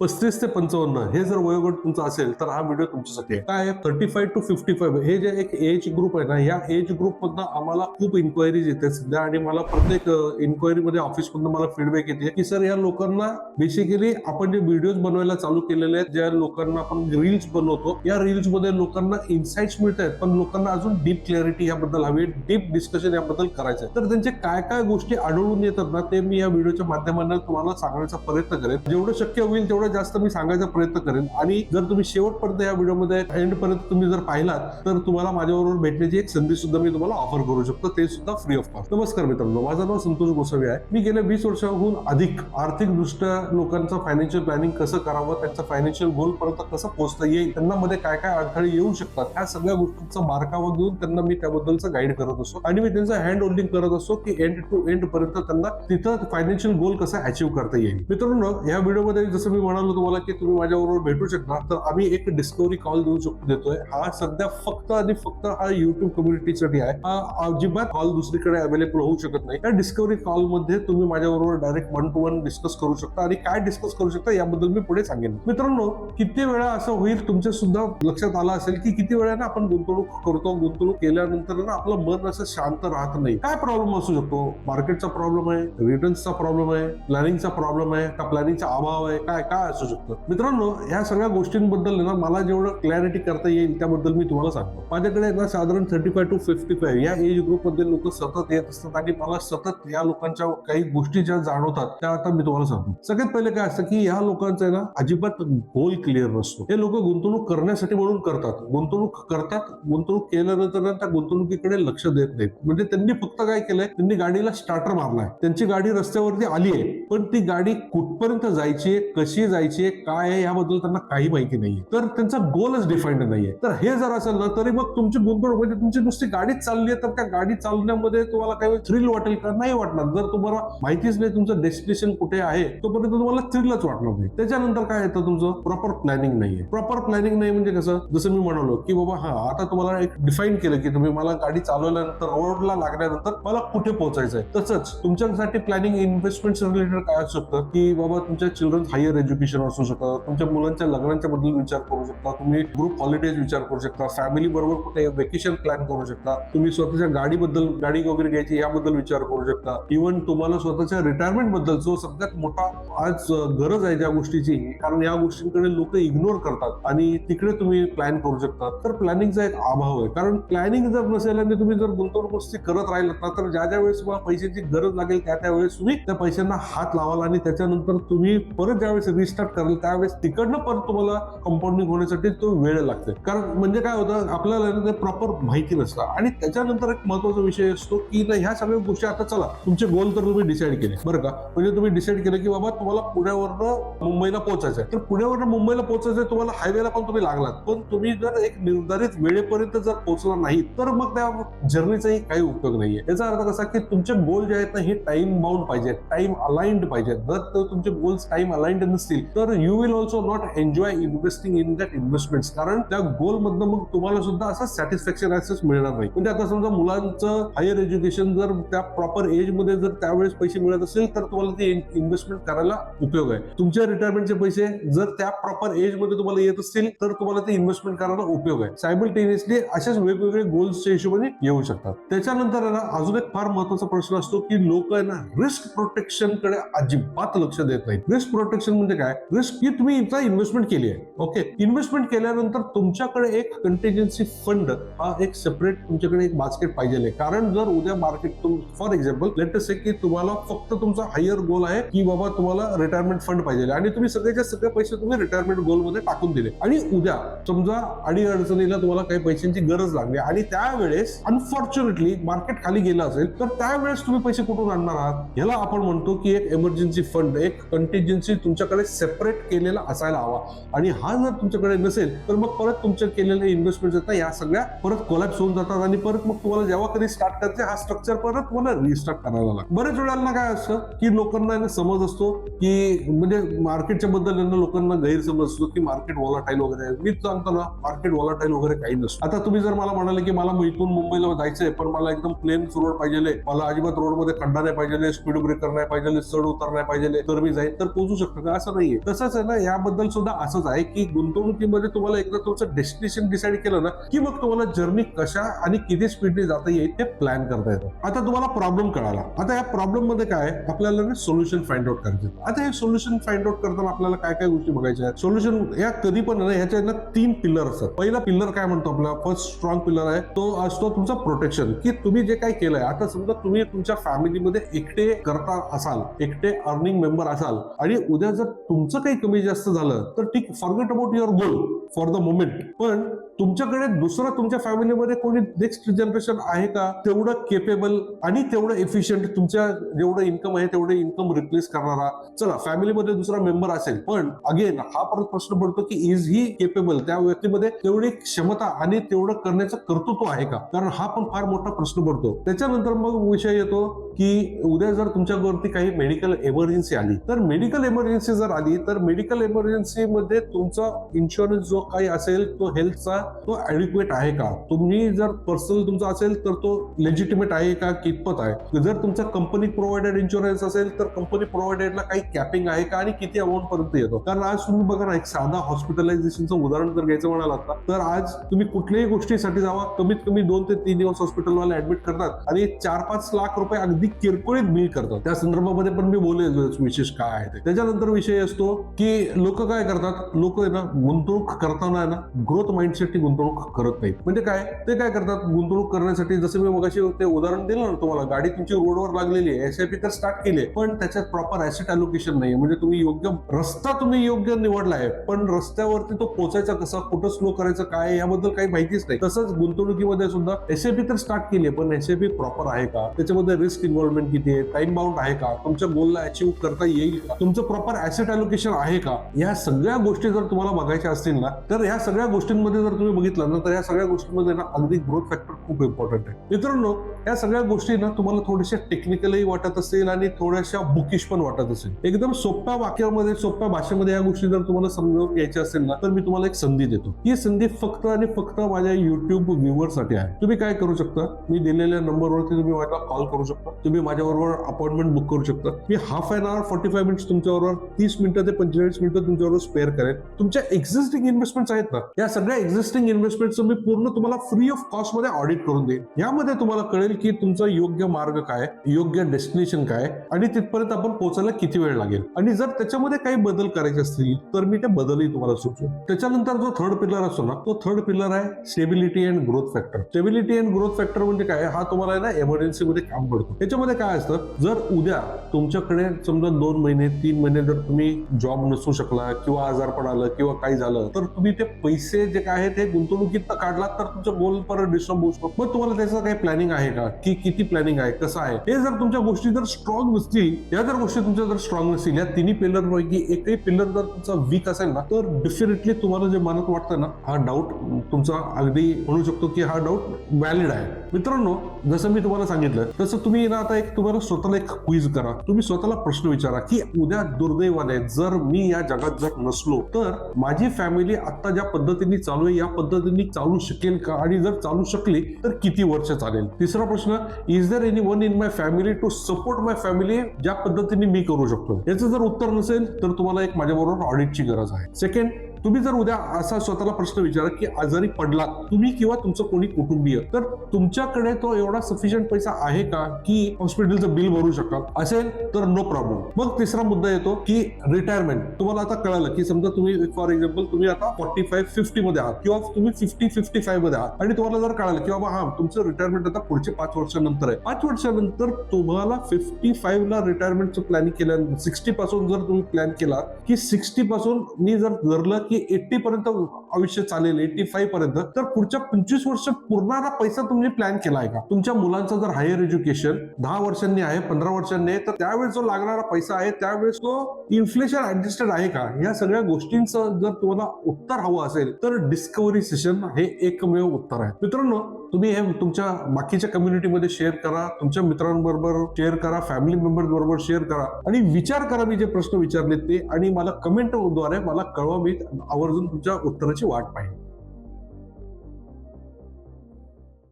पस्तीस ते पंचावन्न हे जर वयोगट तुमचा असेल तर हा व्हिडिओ तुमच्यासाठी आहे. काय thirty five to fifty five हे जे एक एज ग्रुप आहे ना या एज ग्रुप मधनं आम्हाला खूप इन्क्वायरीज येते सध्या. आणि मला प्रत्येक इन्क्वायरी मध्ये ऑफिस मधून मला फीडबॅक येते की सर या लोकांना बेसिकली आपण जे व्हिडिओज बनवायला चालू केलेले आहेत ज्या लोकांना आपण रील्स बनवतो या रील्समध्ये लोकांना इन्साइट्स मिळत आहेत. पण लोकांना अजून डीप क्लॅरिटी याबद्दल हवी डीप डिस्कशन याबद्दल करायचं आहे तर त्यांचे काय काय गोष्टी आढळून येतात ना ते मी या व्हिडिओच्या माध्यमाने तुम्हाला सांगण्याचा प्रयत्न करेन. जेवढं शक्य होईल तेवढं जास्त मी सांगायचा प्रयत्न करेन. आणि जर तुम्ही शेवटपर्यंत या व्हिडिओमध्ये एंडपर्यंत तुम्ही जर पाहिलात तर तुम्हाला माझ्याबरोबर भेटण्याची एक संधी सुद्धा मी तुम्हाला ऑफर करू शकतो. ते सुद्धा फ्री ऑफ कॉस्ट नमस्कार मित्रांनो माझं नाव संतोष गोसावी आहे. मी गेल्या वीस वर्षाहून अधिक आर्थिकदृष्ट्या लोकांचं फायनान्शियल प्लॅनिंग कसं करावं त्यांचं फायनान्शियल गोल पर्यंत कसं पोहोचता येईल त्यांना मध्ये काय काय अडथळे येऊ शकतात ह्या सगळ्या गोष्टींचा मार्कावर घेऊन त्यांना मी त्याबद्दलचं गाईड करत असतो. आणि मी त्यांचं हँड होल्डिंग करत असतो की एंड टू एंड पर्यंत त्यांना तिथं फायनान्शियल गोल कसा अचीव्ह करता येईल. मित्रांनो या व्हिडिओमध्ये जसं मी म्हणालो तुम्हाला की तुम्ही माझ्याबरोबर भेटू शकता तर आम्ही एक डिस्कवरी कॉल देऊ शकतो देतोय. हा सध्या फक्त आणि फक्त हा युट्यूब कम्युनिटीसाठी आहे. हा अजिबात कॉल दुसरीकडे अवेलेबल होऊ शकत नाही. या डिस्कवरी कॉलमध्ये तुम्ही माझ्याबरोबर direct one to one discuss करू शकता. आणि काय डिस्कस करू शकता याबद्दल मी पुढे सांगेन. मित्रांनो किती वेळा असं होईल तुमच्या सुद्धा लक्षात आलं असेल की किती वेळा ना आपण गुंतवणूक करतो. गुंतवणूक केल्यानंतर ना आपलं मन असं शांत राहत नाही. काय प्रॉब्लेम असू शकतो? मार्केटचा प्रॉब्लेम आहे रिटर्न्सचा प्रॉब्लेम आहे प्लॅनिंगचा प्रॉब्लेम आहे का प्लॅनिंगचा अभाव आहे काय काय असू शकतं. मित्रांनो ह्या सगळ्या गोष्टींबद्दल ना मला जेवढं क्लॅरिटी करता येईल त्याबद्दल मी तुम्हाला सांगतो. माझ्याकडे ना साधारण thirty five to fifty five या एज ग्रुपमध्ये लोक सतत येत असतात आणि मला सतत या लोकांच्या काही गोष्टी ज्या जाणवतात त्या आता मी तुम्हाला सांगतो. सगळ्यात पहिले काय असतं की या लोकांचा आहे ना अजिबात गोल क्लिअर नसतो. हे लोक गुंतवणूक करण्यासाठी म्हणून करतात. गुंतवणूक करतात गुंतवणूक केल्यानंतर ना त्या गुंतवणुकीकडे लक्ष देत नाहीत. म्हणजे त्यांनी फक्त काय केलंय त्यांनी गाडीला स्टार्टर मारलाय. त्यांची गाडी रस्त्यावरती आली आहे पण ती गाडी कुठपर्यंत जायची आहे कशी जायची आहे काय आहे याबद्दल त्यांना काही माहिती नाहीये. तर त्यांचा गोलच डिफाईंड नाहीये. तर हे जर असेल ना तरी मग तुमची गुंतवणूक म्हणजे तुमची नुसती गाडीच चालली आहे तर त्या गाडी चालण्यामध्ये तुम्हाला काही थ्रिल वाटेल का? नाही वाटणार. जर तुम्हाला माहितीच नाही तुमचं डेस्टिनेशन कुठे आहे तोपर्यंत तुम्हाला थ्रिलच वाटणार नाही. त्याच्यानंतर काय येतं तुमचं? प्रॉपर प्लॅनिंग नाहीये. प्रॉपर प्लॅनिंग नाही म्हणजे कसं? जसं मी म्हणालो की बाबा हा आता तुम्हाला एक डिफाईन केलं की तुम्ही मला गाडी चालवल्यानंतर रोडला लागल्यानंतर मला कुठे पोहोचायचं आहे तसंच तुमच्यासाठी प्लॅनिंग इन्व्हेस्टमेंट रिलेटेड काय असू शकतं की बाबा तुमच्या चिल्ड्रन हायर एज्युकेशन असू शकतं. तुमच्या मुलांच्या लग्नांच्याबद्दल विचार करू शकता. तुम्ही ग्रुप हॉलिडेज विचार करू शकता. फॅमिली बरोबर कुठे वेकेशन प्लॅन करू शकता. तुम्ही स्वतःच्या गाडीबद्दल गाडी वगैरे घ्यायची याबद्दल विचार करू शकता. इव्हन तुम्हाला स्वतःच्या रिटायरमेंटबद्दल जो सगळ्यात मोठा आज गरज आहे ज्या गोष्टीची. कारण या गोष्टींकडे लोक इग्नोर करतात आणि तिकडे तुम्ही प्लॅन करू शकता. तर प्लॅनिंगचा एक अभाव आहे. कारण प्लॅनिंग जर नसेल आणि तुम्ही जर गुंतवणूक करत राहिलात ना तर ज्या ज्या वेळेस तुम्हाला पैशाची गरज लागेल त्या त्यावेळेस तुम्ही त्या पैशांना हात लावाल आणि त्याच्यानंतर तुम्ही परत ज्यावेळेस रिस्टार्ट कराल त्यावेळेस तिकडनं परत तुम्हाला कंपाऊंडिंग होण्यासाठी तो वेळ लागते. कारण म्हणजे काय होतं आपल्याला प्रॉपर माहिती नसतं. आणि त्याच्यानंतर एक महत्त्वाचा विषय असतो की ना ह्या सगळ्या गोष्टी आता चला तुमचे गोल तर तुम्ही डिसाईड केले. बरं का? म्हणजे तुम्ही डिसाईड केलं की बाबा तुम्हाला पुण्यावरनं मुंबईला पोहोचायचं आहे तर पुण्यावरनं मुंबईला पोहोचायचं आहे तुम्हाला हायवेला पण तुम्ही लागलात. पण तुम्ही जर एक निर्धारित वेळेपर्यंत जर पोहोचला नाही तर मग त्या जर्नीचाही काही उपयोग नाहीये. याचा अर्थ कसा की तुमचे गोल जे आहेत ना हे टाइम बाउंड पाहिजेत. टाइम अलाइंड पाहिजेत. जर तर तुमचे गोल्स टाइम अलाइंड नसतील तर you will also not enjoy investing in that investment कारण त्या गोल मधनं मग तुम्हाला सुद्धा असं सॅटिस्फॅक्शन ऍक्सेस मिळणार नाही. म्हणजे आता समजा मुलांचं हायर एज्युकेशन जर त्या प्रॉपर एजमध्ये जर त्यावेळेस पैसे मिळत असेल तर तुम्हाला ते इन्व्हेस्टमेंट करायला उपयोग आहे. तुमच्या रिटायरमेंटचे पैसे जर त्या प्रॉपर एजमध्ये तुम्हाला येत असतील तर तुम्हाला ते इन्व्हेस्टमेंट करायला उपयोग आहे. सायमल्टेनियसली अशाच वेगवेगळे गोल्सच्या हिशोबाने येऊ शकतात. त्याच्यानंतर आहे ना अजून एक फार महत्त्वाचा प्रश्न असतो की लोक आहे ना रिस्क प्रोटेक्शनकडे अजिबात लक्ष देत नाही रिस्क प्रोटेक्शन म्हणजे काय? रिस्क ही तुम्ही इथं इन्व्हेस्टमेंट केली आहे. ओके इन्व्हेस्टमेंट केल्यानंतर तुमच्याकडे एक कंटिजन्सी फंड हा एक सेपरेट तुमच्याकडे एक बास्केट पाहिजे कारण जर उद्या market for example let's say की तुम्हाला फक्त तुमचा हायर गोल आहे की बाबा तुम्हाला रिटायरमेंट फंड पाहिजे आणि तुम्ही सगळ्याच्या सगळे पैसे तुम्ही रिटायरमेंट गोलमध्ये टाकून दिले. आणि उद्या समजा अडी अडचणीला तुम्हाला काही पैशांची गरज लागली आणि त्यावेळेस अनफॉर्च्युनेटली मार्केट खाली गेलं असेल तर त्यावेळेस तुम्ही पैसे कुठून आणणार आहात? याला आपण म्हणतो की एक इमर्जन्सी फंड एक कंटिजन्सी तुमच्याकडे सेपरेट केलेला असायला हवा. आणि हा जर तुमच्याकडे नसेल तर मग परत तुमच्या केलेले इन्व्हेस्टमेंट येतात या सगळ्या परत कोलॅप्स होऊन जातात आणि परत मग तुम्हाला जेव्हा कधी स्टार्ट करते हा स्ट्रक्चर परत तुम्हाला रिस्टार्ट करायला लागतो. बरेच वेळांना काय असतं की लोकांना समज असतो की म्हणजे मार्केटच्या बद्दल यांना लोकांना गैरसमज असतो की मार्केट वॉलाटाईल वगैरे आहे. मीच सांगतो ना मार्केट वॉलाटाईल वगैरे काही नसतं. आता तुम्ही जर मला म्हणाले की मला इथून मुंबईला जायचंय पण मला एकदम प्लेन रोड पाहिजे मला अजिबात रोडमध्ये खड्डा नाही पाहिजे स्पीड ब्रेकर नाही पाहिजे चढ उतर नाही पाहिजे तर मी जाईल तर पोहोचू शकतो का? असं नाही. नाहीये तसंच आहे ना याबद्दल सुद्धा असंच आहे की गुंतवणुकीमध्ये तुम्हाला एकदा तुमचं डेस्टिनेशन डिसाईड केलं ना की मग तुम्हाला जर्नी कशा आणि किती स्पीडने जाता येईल ते प्लॅन करता येतं. आता तुम्हाला प्रॉब्लेम कळाला. आता या प्रॉब्लेममध्ये काय आपल्याला सोल्युशन फाइंड आउट करायचं आता हे सोल्युशन फाइंड आउट करताना आपल्याला काय काय गोष्टी बघायच्या आहेत? सोल्युशन या कधी पण ह्याच्या ना तीन पिलर असतात. पहिला पिलर काय म्हणतो आपला? फर्स्ट स्ट्रॉंग पिलर आहे. तो असतो तुमचा प्रोटेक्शन की तुम्ही जे काही केलंय आता समजा तुम्ही तुमच्या फॅमिलीमध्ये एकटे करता असाल एकटे अर्निंग मेंबर असाल आणि उद्या जर तुमचं काही कमी जास्त झालं तर ठीक forget about your goal for the moment पण तुमच्याकडे दुसरं तुमच्या फॅमिलीमध्ये कोणी नेक्स्ट जनरेशन आहे का? तेवढं केपेबल आणि तेवढं एफिशियंट तुमच्या जेवढं इन्कम आहे तेवढं इन्कम रिप्लेस करणारा. चला फॅमिलीमध्ये दुसरा मेंबर असेल. पण अगेन हा परत प्रश्न पडतो की इज ही केपेबल त्या व्यक्तीमध्ये तेवढी क्षमता आणि तेवढं करण्याचं कर्तृत्व आहे का? कारण हा पण फार मोठा प्रश्न पडतो. त्याच्यानंतर मग विषय येतो की उद्या जर तुमच्यावरती काही मेडिकल एमर्जन्सी आली तर मेडिकल एमर्जन्सी जर आली तर मेडिकल एमर्जन्सी मध्ये तुमचा इन्शुरन्स जो काही असेल तो हेल्थचा तो ऍडिक्वेट आहे का? तुम्ही जर पर्सनल तुमचा असेल तर तो लेजिटिमेट आहे का? कितपत आहे? जर तुमचा कंपनी प्रोव्हाइडेड इन्शुरन्स असेल तर कंपनी प्रोव्हाइडेडला काही कॅपिंग आहे का? आणि किती अमाऊंट पर्यंत येतो? कारण आज तुम्ही बघा ना एक साधा हॉस्पिटलायझेशनचं उदाहरण जर घ्यायचं म्हणाला आता तर आज तुम्ही कुठल्याही गोष्टीसाठी जावा कमीत कमी दोन ते तीन दिवस हॉस्पिटलवाले ऍडमिट करतात आणि चार पाच लाख रुपये अगदी किरकोळीत बिल करतात. त्या संदर्भामध्ये पण मी बोलेल विशेष काय आहे ते. त्याच्यानंतर विषय असतो की लोक काय करतात? लोक आहे ना गुंतवणूक करताना आहे ना ग्रोथ माइंडसेटची गुंतवणूक करत नाही म्हणजे काय? ते काय करतात? गुंतवणूक करण्यासाठी जसं मी मगाशी ते उदाहरण दिलं ना तुम्हाला गाडी तुमची रोडवर लागलेली आहे एसआयपी तर स्टार्ट केली पण त्याच्यात प्रॉपर ऍसेट अलोकेशन नाही म्हणजे तुम्ही योग्य रस्ता तुम्ही योग्य निवडला आहे पण रस्त्यावरती तो पोचायचा कसा कुठं स्लो करायचं काय याबद्दल काही माहितीच नाही. तसंच गुंतवणुकीमध्ये सुद्धा एसआयपी तर स्टार्ट केली आहे पण एसआयपी प्रॉपर आहे का? त्याच्यामध्ये रिस्क इन्व्हॉल्वमेंट किती आहे? टाइम बाउंड आहे का? तुमच्या गोलला अचीव्ह करता येईल का? तुमचं प्रॉपर ऍसेट अलोकेशन आहे का? या सगळ्या गोष्टी जर तुम्हाला बघायच्या असतील ना तर या सगळ्या गोष्टींमध्ये जर तुम्ही बघितलं ना तर या सगळ्या गोष्टींमध्ये ना अगदी ग्रोथ फॅक्टर खूप इम्पॉर्टंट आहे. मित्रांनो या सगळ्या गोष्टी ना तुम्हाला थोड्याशा टेक्निकलही वाटत असेल आणि थोड्याशा बुकिश पण वाटत असेल. एकदम सोप्या वाक्यामध्ये सोप्या भाषेमध्ये या गोष्टी जर तुम्हाला समजावून घ्यायच्या असेल ना तर मी तुम्हाला एक संधी देतो. ही संधी फक्त आणि फक्त माझ्या युट्यूब व्ह्युअरसाठी आहे. तुम्ही काय करू शकता? मी दिलेल्या नंबरवरती तुम्ही मला कॉल करू शकता. तुम्ही माझ्याबरोबर अपॉइंटमेंट बुक करू शकता. मी half an hour forty five minutes तुमच्याबरोबर तीस मिनिटं ते पंचेचाळीस मिनिटं तुमच्याबरोबर स्पेअर करेन. तुमच्या एक्झिस्टिंग इन्व्हेस्टमेंट आहेत ना या सगळ्या एक्झिस्टिंग इन्व्हेस्टमेंटचं मी पूर्ण तुम्हाला फ्री ऑफ कॉस्टमध्ये ऑडिट करून देईन. यामध्ये तुम्हाला कळेल की तुमचा योग्य मार्ग काय योग्य डेस्टिनेशन काय आणि तिथपर्यंत आपण पोहोचायला किती वेळ लागेल. आणि जर त्याच्यामध्ये काही बदल करायचे असतील तर मी ते बदलही तुम्हाला सुचवेन. त्याच्यानंतर जो थर्ड पिलर असतो ना तो थर्ड पिलर आहे stability and growth factor stability and growth factor म्हणजे काय? हा तुम्हाला आहे ना एमर्जन्सी मध्ये काम पडतो त्याच्यामध्ये काय असतं जर उद्या तुमच्याकडे समजा दोन महिने तीन महिने जर तुम्ही जॉब नसू शकला किंवा आजारपण आलं किंवा काही झालं तर तुम्ही ते पैसे जे काय आहे ते गुंतवणुकीत काढलात तर तुमचं गोल परत डिस्टर्ब होऊ शकतो. मग तुम्हाला त्याचं काही प्लॅनिंग आहे का? की किती प्लॅनिंग आहे? कसं आहे? हे जर तुमच्या गोष्टी जर स्ट्रॉंग नसतील या जर गोष्टी तुमच्या जर स्ट्रॉंग नसतील या तिन्ही पिलर पैकी एकही पिलर जर तुमचा वीक असेल ना तर डेफिनेटली तुम्हाला जे मनात वाटतं ना हा डाऊट तुमचा अगदी म्हणू शकतो की हा डाऊट व्हॅलिड आहे. मित्रांनो जसं मी तुम्हाला सांगितलं तसं तुम्ही ना आता एक तुम्हाला स्वतःला एक क्विज करा. तुम्ही स्वतःला प्रश्न विचारा की उद्या दुर्दैवाने जर मी या जगात जर नसलो तर माझी फॅमिली आता ज्या पद्धतीने चालू आहे या पद्धतीने चालू शकेल का? आणि जर चालू शकली तर किती वर्ष चालेल? तिसरा प्रश्न is there anyone in my family to support my family ज्या पद्धतीने मी करू शकतो. याचं जर उत्तर नसेल तर तुम्हाला एक माझ्याबरोबर ऑडिटची गरज आहे. सेकंड तुम्ही जर उद्या असा स्वतःला प्रश्न विचारा की आजारी पडलात तुम्ही किंवा तुमचं कोणी कुटुंबीय तर तुमच्याकडे तो एवढा सफिशियंट पैसा आहे का की हॉस्पिटलचं बिल भरू शकाल असेल तर नो प्रॉब्लेम मग तिसरा मुद्दा येतो की रिटायरमेंट तुम्हाला आता कळालं की समजा तुम्ही फॉर एक्झाम्पल तुम्ही आता फोर्टी फाईव्ह फिफ्टी मध्ये आहात किंवा तुम्ही फिफ्टी फिफ्टी फाईव्हमध्ये आहात. आणि तुम्हाला जर कळालं की बाबा हा तुमचं रिटायरमेंट आता पुढचे पाच वर्षानंतर आहे. पाच वर्षानंतर तुम्हाला फिफ्टी फाईव्ह ला रिटायरमेंटचं प्लॅनिंग केलं सिक्स्टी पासून जर तुम्ही प्लॅन केला की सिक्स्टी पासून मी जर धरलं की की एट्टी पर्यंत आयुष्य चालेल एट्टी फाईव्ह पर्यंत तर पुढच्या पंचवीस वर्ष पुरणारा पैसा तुम्ही प्लॅन केला आहे का? तुमच्या मुलांचं जर हायर एज्युकेशन दहा वर्षांनी आहे पंधरा वर्षांनी आहे तर त्यावेळेस जो लागणारा पैसा आहे त्यावेळेस तो इन्फ्लेशन ऍडजस्टेड आहे का? या सगळ्या गोष्टींचं जर तुम्हाला उत्तर हवं असेल तर डिस्कवरी सेशन हे एकमेव उत्तर आहे. मित्रांनो तुम्ही हे तुमच्या बाकीच्या कम्युनिटीमध्ये शेअर करा तुमच्या मित्रांबरोबर शेअर करा फॅमिली मेंबर बरोबर शेअर करा आणि विचार करा. मी जे प्रश्न विचारले ते आणि मला कमेंटद्वारे मला कळवा. मी आवर्जून तुमच्या उत्तराची वाट पाहिजे